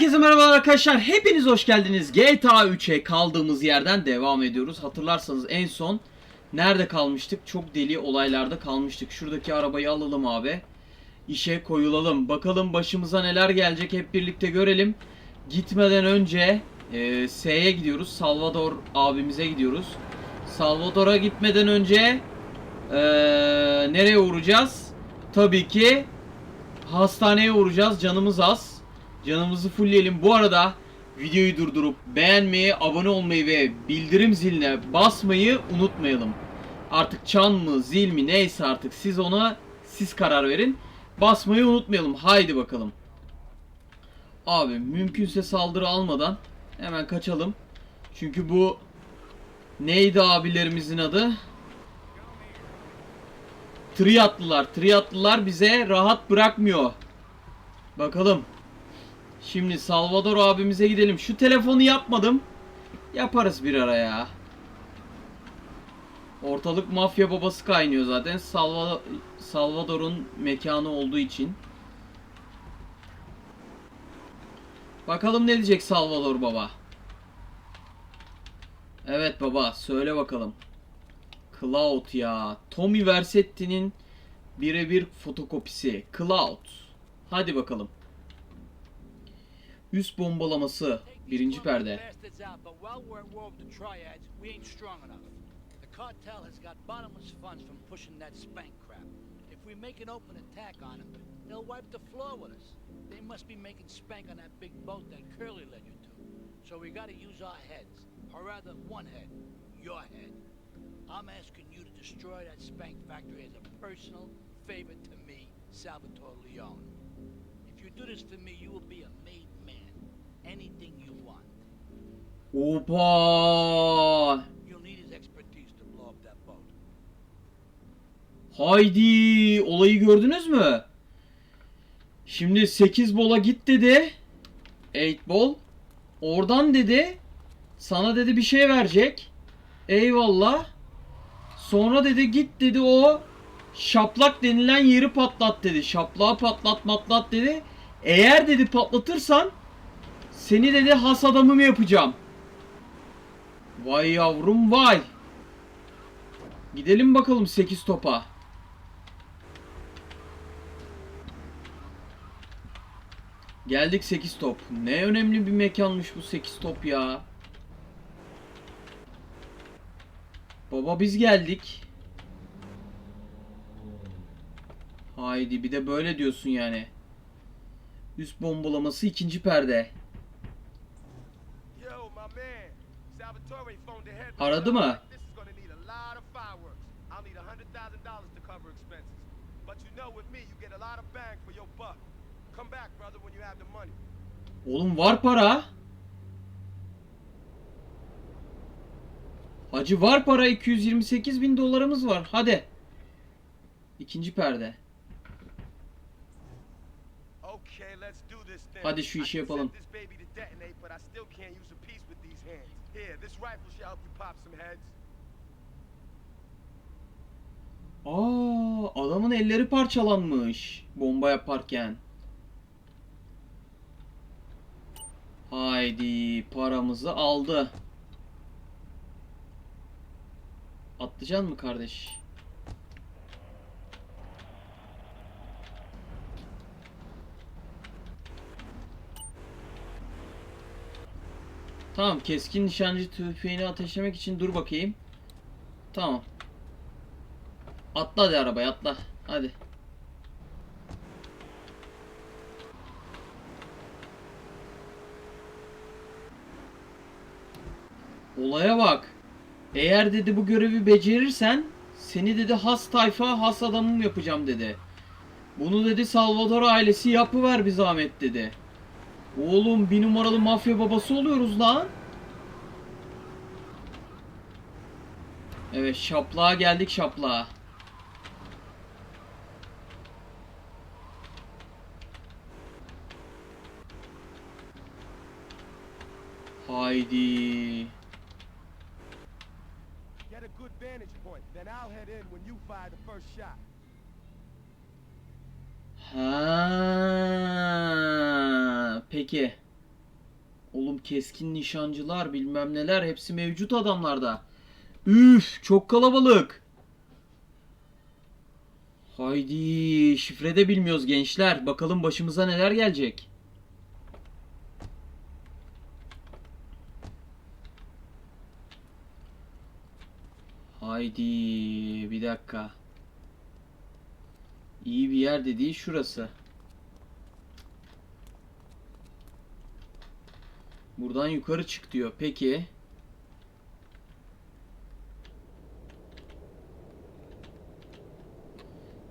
Herkese merhabalar arkadaşlar. Hepiniz hoş geldiniz. GTA 3'e kaldığımız yerden devam ediyoruz. Hatırlarsanız en son nerede kalmıştık? Çok deli olaylarda kalmıştık. Şuradaki arabayı alalım abi. İşe koyulalım. Bakalım başımıza neler gelecek hep birlikte görelim. Gitmeden önce e, S'ye gidiyoruz. Salvador abimize gidiyoruz. Salvador'a gitmeden önce e, nereye uğrayacağız? Tabii ki hastaneye uğrayacağız. Canımız az. Canımızı fullleyelim. Bu arada videoyu durdurup beğenmeyi, abone olmayı ve bildirim ziline basmayı unutmayalım. Artık çan mı, zil mi neyse artık siz ona siz karar verin. Basmayı unutmayalım. Haydi bakalım. Abi mümkünse saldırı almadan hemen kaçalım. Çünkü bu neydi abilerimizin adı? Triyatlılar. Triyatlılar bize rahat bırakmıyor. Bakalım. Şimdi Salvador abimize gidelim. Şu telefonu yapmadım. Yaparız bir ara ya. Ortalık mafya babası kaynıyor zaten. Salva Salvador'un mekanı olduğu için. Bakalım ne diyecek Salvador baba. Evet baba söyle bakalım. Cloud ya. Tommy Vercetti'nin birebir fotokopisi. Cloud. Hadi bakalım. Üst bombalaması. Birinci perde. Cartel has got bottomless funds from pushing that spank crap. If we make an open attack on them, they'll wipe the floor with us. They must be making spank on that big boat that Curly led you to. So we gotta use our heads, or rather one head, your head. I'm asking you to destroy that spank factory as a personal favor to me, Salvatore Leone. If you do this for me, you will be a made man. Anything you want. Opa! You'll need his expertise to blow up that boat. Haydi! Olayı gördünüz mü? Şimdi 8 bola git dedi. 8 bol. Oradan dedi. Sana dedi bir şey verecek. Eyvallah. Sonra dedi git dedi o şaplak denilen yeri patlat dedi. Şaplağı patlat patlat dedi. Eğer dedi patlatırsan seni dedi has adamım yapacağım. Vay yavrum vay. Gidelim bakalım 8 topa. Geldik 8 top. Ne önemli bir mekanmış bu 8 top ya. Baba biz geldik. Haydi bir de böyle diyorsun yani. Üst bombalaması ikinci perde. Aradı mı? Oğlum var para. Hacı var para 228 bin dolarımız var. Hadi. İkinci perde. Hadi şu işi yapalım. This rifle should help you pop some heads. Aa, adamın elleri parçalanmış bomba yaparken. Haydi paramızı aldı. Atlayacaksın mı kardeş? Tamam keskin nişancı tüfeğini ateşlemek için dur bakayım. Tamam. Atla hadi arabaya atla. Hadi. Olaya bak. Eğer dedi bu görevi becerirsen seni dedi has tayfa has adamım yapacağım dedi. Bunu dedi Salvador ailesi yapıver bir zahmet dedi. Oğlum bir numaralı mafya babası oluyoruz lan. Evet şaplığa geldik şaplığa. Haydi. Get a good vantage point, then I'll head in when you fire the first shot. Ha, peki. Oğlum keskin nişancılar bilmem neler hepsi mevcut adamlarda. Üf çok kalabalık. Haydi şifre de bilmiyoruz gençler. Bakalım başımıza neler gelecek. Haydi bir dakika. İyi bir yer dediği şurası. Buradan yukarı çık diyor. Peki.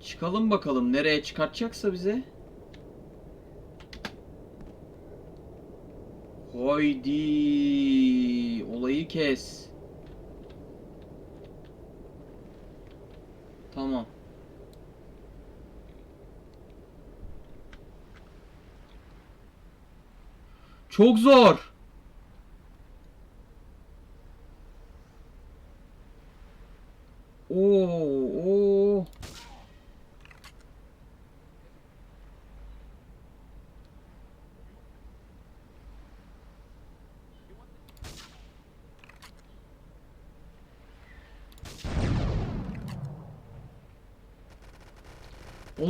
Çıkalım bakalım nereye çıkartacaksa bize. Haydi olayı kes. Tamam. Çok zor. Oo, oo.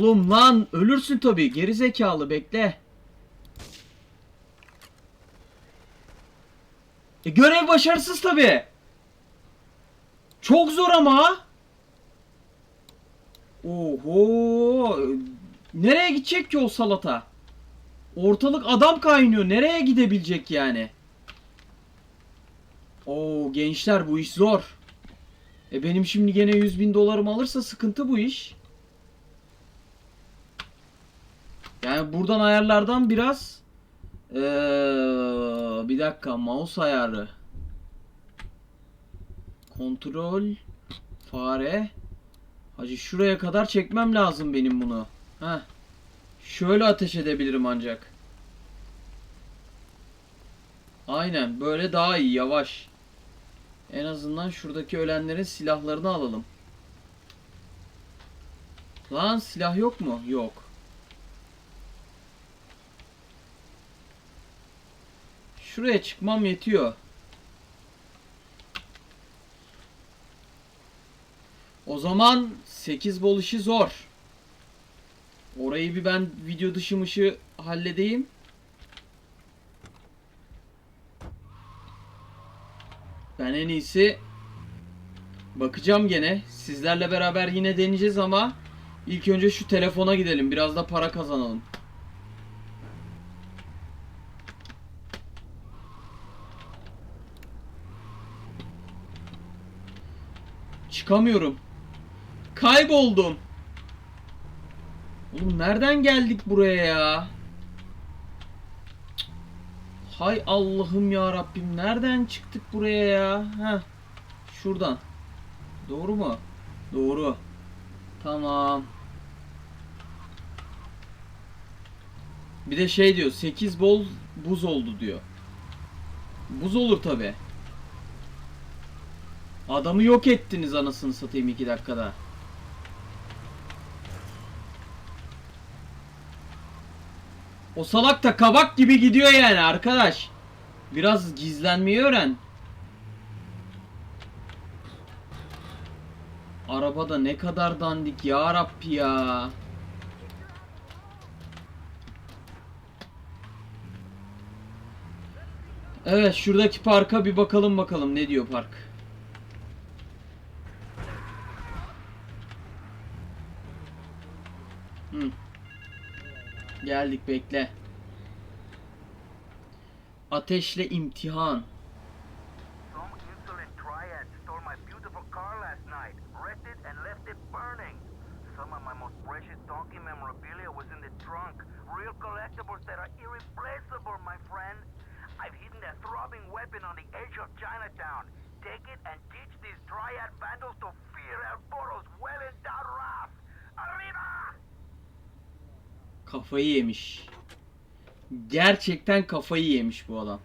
Oğlum lan ölürsün tabii geri zekalı bekle. E görev başarısız tabii. Çok zor ama. Oho. Nereye gidecek ki o salata? Ortalık adam kaynıyor. Nereye gidebilecek yani? Oo gençler bu iş zor. E benim şimdi gene 100 bin dolarım alırsa sıkıntı bu iş. Yani buradan ayarlardan biraz ee, bir dakika mouse ayarı kontrol fare Hacı şuraya kadar çekmem lazım benim bunu. Heh. Şöyle ateş edebilirim ancak. Aynen böyle daha iyi yavaş. En azından şuradaki ölenlerin silahlarını alalım. Lan silah yok mu? Yok. Şuraya çıkmam yetiyor. O zaman 8 bol işi zor. Orayı bir ben video dışı mışı halledeyim. Ben en iyisi bakacağım gene. Sizlerle beraber yine deneyeceğiz ama ilk önce şu telefona gidelim. Biraz da para kazanalım. Çıkamıyorum. Kayboldum. Oğlum nereden geldik buraya ya? Hay Allah'ım ya Rabbim nereden çıktık buraya ya? Ha. Şuradan. Doğru mu? Doğru. Tamam. Bir de şey diyor 8 bol buz oldu diyor. Buz olur tabi. Adamı yok ettiniz anasını satayım 2 dakikada. O salak da kabak gibi gidiyor yani arkadaş. Biraz gizlenmeyi öğren. Arabada ne kadar dandik ya Rabbi ya. Evet şuradaki parka bir bakalım bakalım ne diyor park. I've hidden a throbbing weapon on the edge of Chinatown. Take it and teach these triad vandals to Kafayı yemiş. Gerçekten kafayı yemiş bu adam.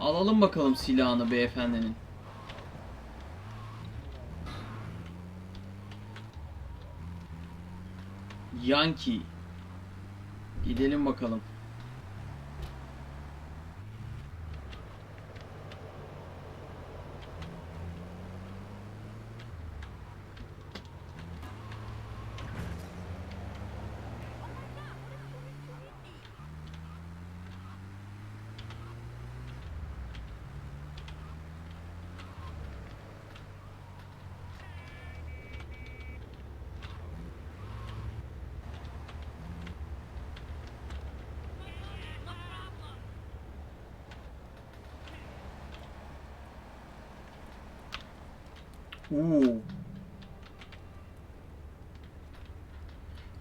Alalım bakalım silahını beyefendinin. Yankee. Gidelim bakalım. Oo.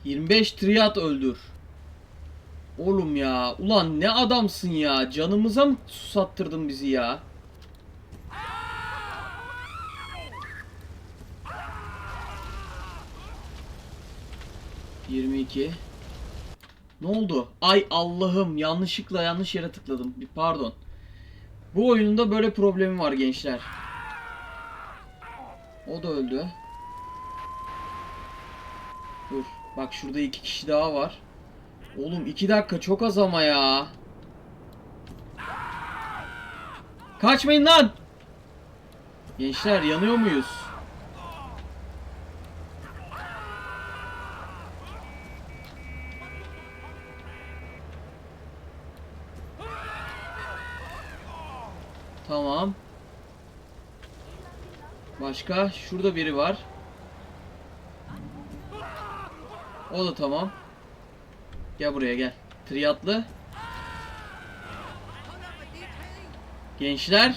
25 triyat öldür. Oğlum ya. Ulan ne adamsın ya. Canımıza mı susattırdın bizi ya? Yirmi iki. Ne oldu? Ay Allah'ım yanlışlıkla yanlış yere tıkladım. Bir pardon. Bu oyununda böyle problemi var gençler. O da öldü. Dur. Bak şurada iki kişi daha var. Oğlum iki dakika çok az ama ya. Kaçmayın lan. Gençler yanıyor muyuz? Tamam. Başka? Şurada biri var. O da tamam. Gel buraya gel. Triyatlı. Gençler.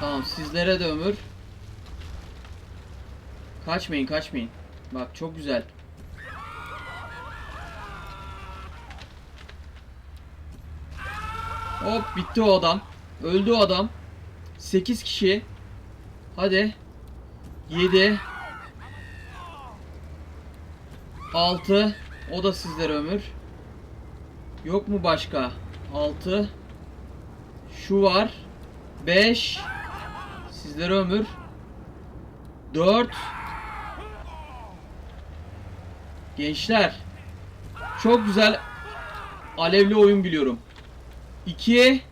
Tamam sizlere de ömür. Kaçmayın kaçmayın. Bak çok güzel. Hop bitti o adam. Öldü o adam. 8 kişi. Hadi. 7 6 O da sizlere ömür. Yok mu başka? 6 Şu var. 5 Sizlere ömür. 4 Gençler. Çok güzel alevli oyun biliyorum. 2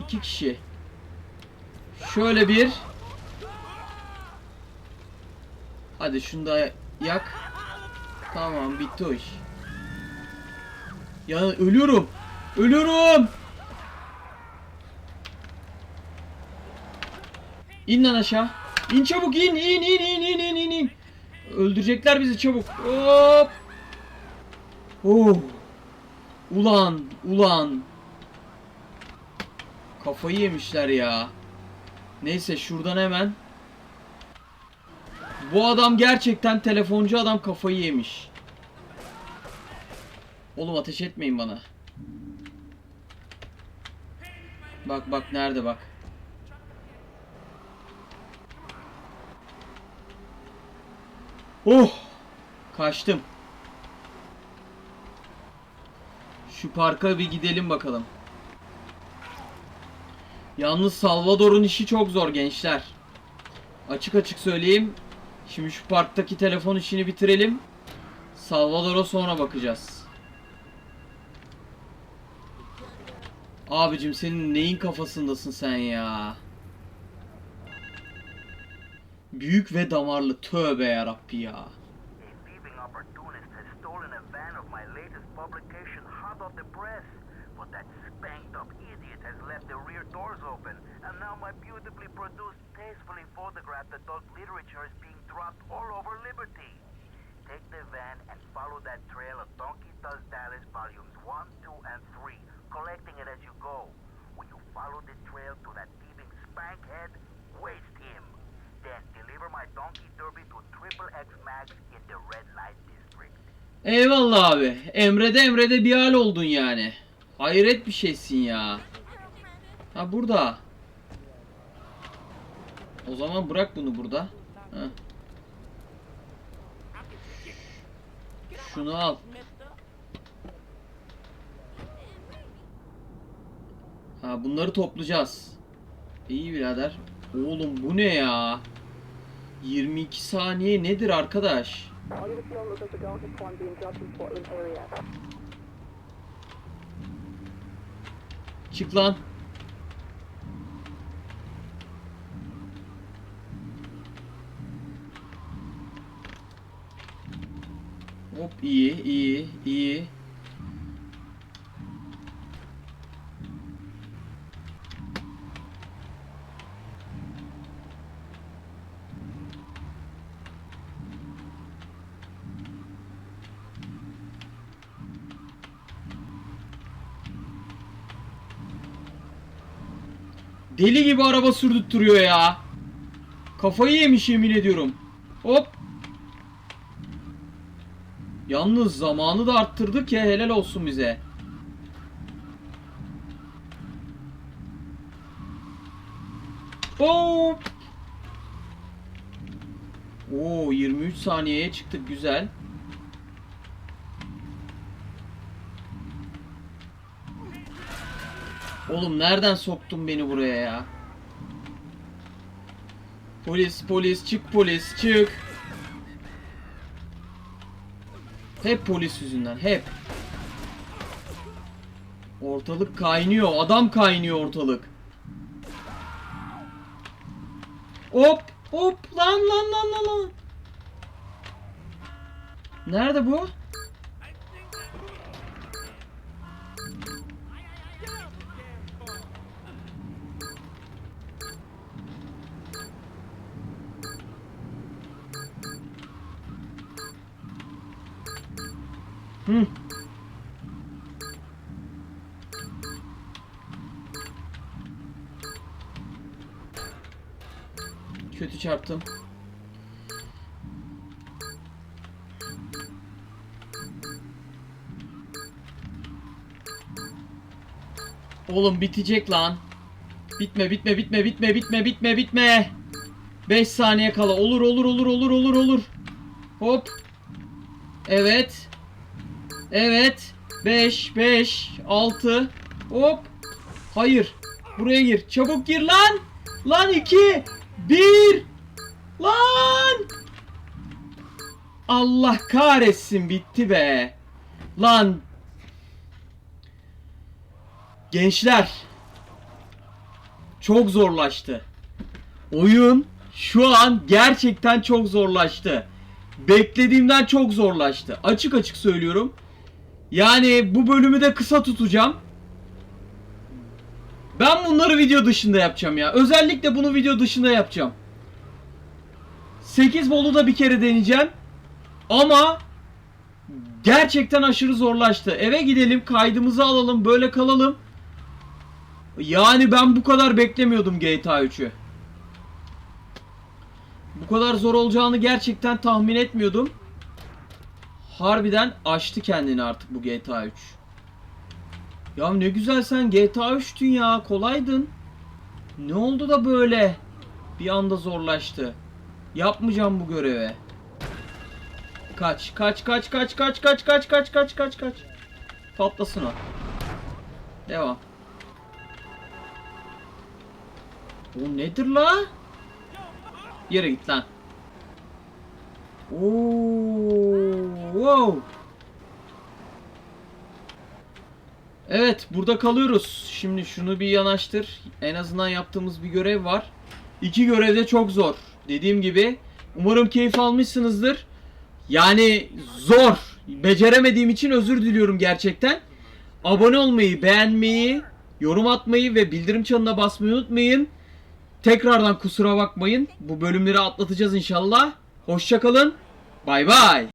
2 kişi. Şöyle bir Hadi şunu da yak. Tamam bitti o iş. Ya ölüyorum. Ölüyorum. İn lan aşağı. İn çabuk in in in in in in in in. Öldürecekler bizi çabuk. Hop. Oh. Ulan ulan. Kafayı yemişler ya. Neyse şuradan hemen. Bu adam gerçekten telefoncu adam kafayı yemiş. Oğlum ateş etmeyin bana. Bak bak nerede bak. Oh! Kaçtım. Şu parka bir gidelim bakalım. Yalnız Salvador'un işi çok zor gençler. Açık açık söyleyeyim. Şimdi şu parktaki telefon işini bitirelim. Salvador'a sonra bakacağız. Abicim senin neyin kafasındasın sen ya? Büyük ve damarlı tövbe yarabbi ya. That spanked up idiot has left the rear doors open, and now my beautifully produced, tastefully photographed adult literature is being dropped all over Liberty. Take the van and follow that trail of Donkey Does Dallas volumes 1, 2, and 3, collecting it as you go. When you follow the trail to that thieving spankhead, waste him. Then deliver my Donkey Derby to Triple X Max in the Red Light District. Eyvallah abi. Emre'de Emre'de bir hal oldun yani. Hayret bir şeysin ya. Ha burada. O zaman bırak bunu burada. Heh. Şunu al. Ha bunları toplayacağız. İyi birader. Oğlum bu ne ya? 22 saniye nedir arkadaş? All units know look at the Donkey Kong being dropped in Portland area. Çık lan. Deli gibi araba sürdürtüyor ya. Kafayı yemiş yemin ediyorum. Hop. Yalnız zamanı da arttırdık ya helal olsun bize. Hop. Oo 23 saniyeye çıktık güzel. Oğlum nereden soktun beni buraya ya? Polis polis çık polis çık. Hep polis yüzünden hep. Ortalık kaynıyor. Adam kaynıyor ortalık. Hop hop lan lan lan lan lan. Nerede bu? Kötü çarptım. Oğlum bitecek lan. Bitme bitme bitme bitme bitme bitme bitme. 5 saniye kala. Olur olur olur olur olur olur. Hop. Evet. Evet. 5 5 6 Hop. Hayır. Buraya gir. Çabuk gir lan. Lan 2 1 Lan. Allah kahretsin bitti be. Lan. Gençler. Çok zorlaştı. Oyun şu an gerçekten çok zorlaştı. Beklediğimden çok zorlaştı. Açık açık söylüyorum. Yani bu bölümü de kısa tutacağım. Ben bunları video dışında yapacağım ya. Özellikle bunu video dışında yapacağım. 8 bolu da bir kere deneyeceğim. Ama gerçekten aşırı zorlaştı. Eve gidelim, kaydımızı alalım, böyle kalalım. Yani ben bu kadar beklemiyordum GTA 3'ü. Bu kadar zor olacağını gerçekten tahmin etmiyordum. Harbiden açtı kendini artık bu GTA 3. Ya ne güzel sen GTA 3'tün ya, kolaydın. Ne oldu da böyle bir anda zorlaştı? Yapmayacağım bu göreve. Kaç, kaç, kaç, kaç, kaç, kaç, kaç, kaç, kaç, kaç, kaç. Patlasın o. Devam. O nedir la? Yere git lan. Oo, wow. Evet, burada kalıyoruz. Şimdi şunu bir yanaştır. En azından yaptığımız bir görev var. İki görev de çok zor. Dediğim gibi umarım keyif almışsınızdır. Yani zor. Beceremediğim için özür diliyorum gerçekten. Abone olmayı, beğenmeyi, yorum atmayı ve bildirim çanına basmayı unutmayın. Tekrardan kusura bakmayın. Bu bölümleri atlatacağız inşallah. Hoşçakalın. Bay bay.